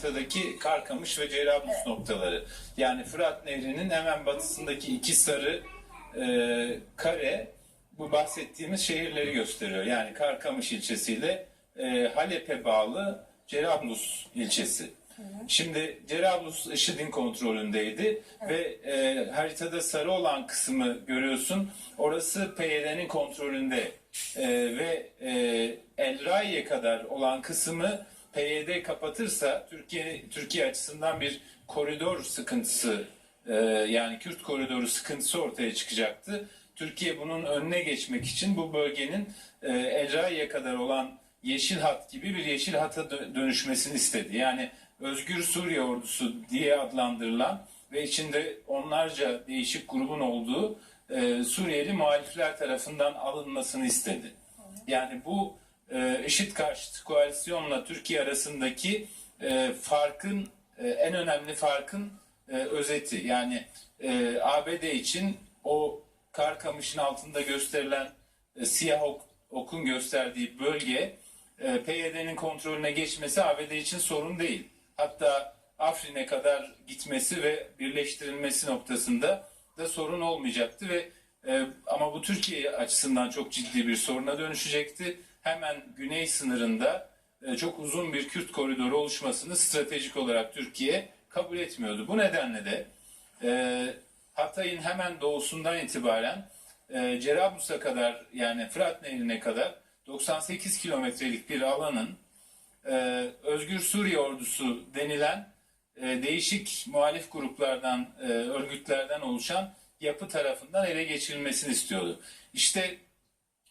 haritadaki Karkamış ve Cerablus noktaları. Yani Fırat Nehri'nin hemen batısındaki iki sarı e, kare bu bahsettiğimiz şehirleri gösteriyor. Yani Karkamış ilçesiyle e, Halep'e bağlı Cerablus ilçesi. Şimdi Cerablus IŞİD'in kontrolündeydi ve e, haritada sarı olan kısmı görüyorsun. Orası PYD'nin kontrolünde E, ve e, El Raiye kadar olan kısmı PYD kapatırsa Türkiye Türkiye açısından bir koridor sıkıntısı e, yani Kürt koridoru sıkıntısı ortaya çıkacaktı. Türkiye bunun önüne geçmek için bu bölgenin e, El Raiye kadar olan yeşil hat gibi bir yeşil hata dö- dönüşmesini istedi. Yani Özgür Suriye Ordusu diye adlandırılan ve içinde onlarca değişik grubun olduğu e, Suriyeli muhalifler tarafından alınmasını istedi. Yani bu e, IŞİD karşıtı koalisyonla Türkiye arasındaki e, farkın e, en önemli farkın e, özeti. Yani ABD için o kar kamışın altında gösterilen siyah ok- okun gösterdiği bölge PYD'nin kontrolüne geçmesi ABD için sorun değil. Hatta Afrin'e kadar gitmesi ve birleştirilmesi noktasında da sorun olmayacaktı ve ama bu Türkiye açısından çok ciddi bir soruna dönüşecekti. Hemen güney sınırında e, çok uzun bir Kürt koridoru oluşmasını stratejik olarak Türkiye kabul etmiyordu. Bu nedenle de e, Hatay'ın hemen doğusundan itibaren e, Cerablus'a kadar yani Fırat Nehri'ne kadar 98 kilometrelik bir alanın Özgür Suriye Ordusu denilen değişik muhalif gruplardan, örgütlerden oluşan yapı tarafından ele geçirilmesini istiyordu. İşte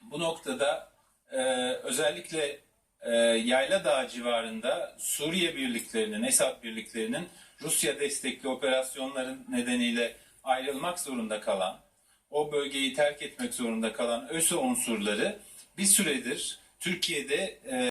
bu noktada e, özellikle e, Yayla Dağı civarında Suriye birliklerinin, Esad birliklerinin Rusya destekli operasyonların nedeniyle ayrılmak zorunda kalan, o bölgeyi terk etmek zorunda kalan ÖSO unsurları bir süredir Türkiye'de e,